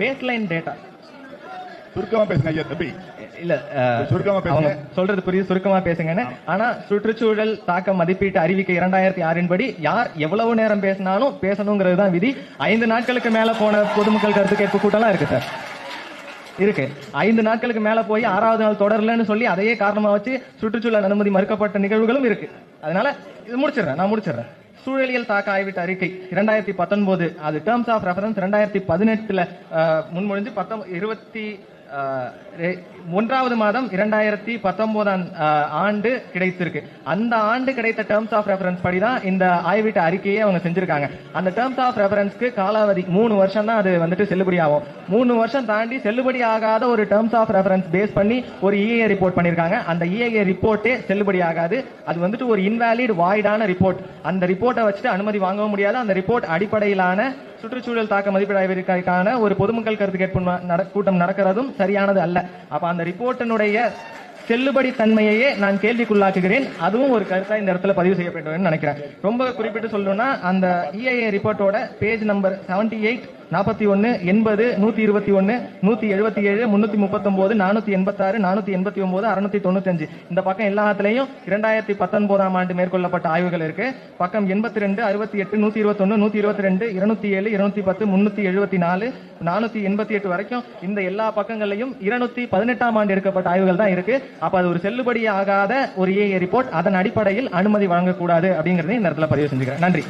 Baseline data சுருக்கமா பேசுங்க ஐயா தம்பி. இல்ல சுருக்கமா பேசுங்க. சொல்றது புரியுது சுருக்கமா பேசுங்கன்னு. ஆனா சுற்றுச்சூழல் தாக்க மதிப்பீட்டு அறிவிக்கை இரண்டாயிரத்தி ஆறின் படி யார் எவ்வளவு நேரம் பேசினாலும் பேசணுங்கிறது தான் விதி. ஐந்து நாட்களுக்கு மேல போன பொதுமக்கள் கருத்து கேட்பு கூட்டம்லாம் இருக்கு சார். இருக்கு. ஐந்து நாட்களுக்கு மேல போய் ஆறாவது நாள் தொடரலன்னு சொல்லி அதையே காரணமா வச்சு சுற்றுச்சூழல் அனுமதி மறுக்கப்பட்ட நிகழ்வுகளும் இருக்கு. அதனால இது முடிச்சிடுறேன் நான் முடிச்சிடுறேன். சூழலியல் தாக்க ஆய்விட்டு அறிக்கை இரண்டாயிரத்தி பத்தொன்பது. அது டேர்ம்ஸ் ஆஃப் ரெஃபரன்ஸ் ரெண்டாயிரத்தி பதினெட்டுல முன்மொழிஞ்சு பத்தொன்பது இருபத்தி ஒன்றாவது மாதம் இரண்டாயிரத்தி பத்தொன்பதாம் ஆண்டு கிடைத்திருக்கு. அந்த ஆண்டு கிடைத்த டேர்ம்ஸ் ஆஃப் ரெஃபரன்ஸ் படி தான் இந்த ஆய்வீட்டு அறிக்கையை அவங்க செஞ்சிருக்காங்க. அந்த டேர்ம்ஸ் ஆஃப் ரெஃபரன்ஸ்க்கு காலாவதி மூணு வருஷம் தான் அது வந்துட்டு செல்லுபடி ஆகும். மூணு வருஷம் தாண்டி செல்லுபடி ஆகாத ஒரு டேர்ம்ஸ் ஆஃப் ரெஃபரன்ஸ் பேஸ் பண்ணி ஒரு இஏஏ ரிப்போர்ட் பண்ணியிருக்காங்க அந்த இஏஏ ரிப்போர்ட்டே செல்லுபடி ஆகாது. அது வந்துட்டு ஒரு இன்வாலிட் வாய்டான ரிப்போர்ட் அந்த ரிப்போர்ட்டை வச்சுட்டு அனுமதி வாங்கவும் முடியாது. அந்த ரிப்போர்ட் அடிப்படையிலான சுற்றுச்சூழல் தாக்க மதிப்பீடு ஆய்விற்கான ஒரு பொதுமக்கள் கருத்து கேட்பு கூட்டம் நடக்கிறதும் சரியானது அல்ல. அப்ப அந்த ரிப்போர்ட்டினுடைய செல்லுபடி தன்மையையே நான் கேள்விக்குள்ளாக்குகிறேன். அதுவும் ஒரு கருத்தா இந்த இடத்துல பதிவு செய்யப்பட்டதுன்னு நினைக்கிறேன். ரொம்ப குறிப்பிட்டு சொல்லணும்னா அந்த இஐஏ ரிப்போர்ட்டோட பேஜ் நம்பர் செவன்டி எயிட் நாற்பத்தி ஒன்று எண்பது நூற்றி இருபத்தி ஒன்று நூற்றி எழுபத்தி ஏழு முந்நூற்றி முப்பத்தொம்போது நானூற்றி எண்பத்தாறு நானூற்றி எண்பத்தி ஒம்பது அறுநூத்தி தொண்ணூத்தஞ்சு. இந்த பக்கம் எல்லாத்துலேயும் இரண்டாயிரத்தி பத்தொன்பதாம் ஆண்டு மேற்கொள்ளப்பட்ட ஆய்வுகள் இருக்கு. பக்கம் எண்பத்தி ரெண்டு அறுபத்தி எட்டு நூற்றி இருபத்தொன்னு நூற்றி இருபத்தி ரெண்டு இருநூத்தி ஏழு இருநூத்தி பத்து முந்நூற்றி எழுபத்தி நாலு நானூற்றி எண்பத்தி எட்டு வரைக்கும் இந்த எல்லா பக்கங்களையும் இருநூத்தி பதினெட்டாம் ஆண்டு எடுக்கப்பட்ட ஆய்வுகள் தான் இருக்கு. அப்போ அது ஒரு செல்லுபடி ஆகாத ஒரு ஏஏ ரிப்போர்ட் அதன் அடிப்படையில் அனுமதி வழங்கக்கூடாது அப்படிங்கிறதையும் இந்த இடத்துல பதிவு செஞ்சுக்கிறேன். நன்றி.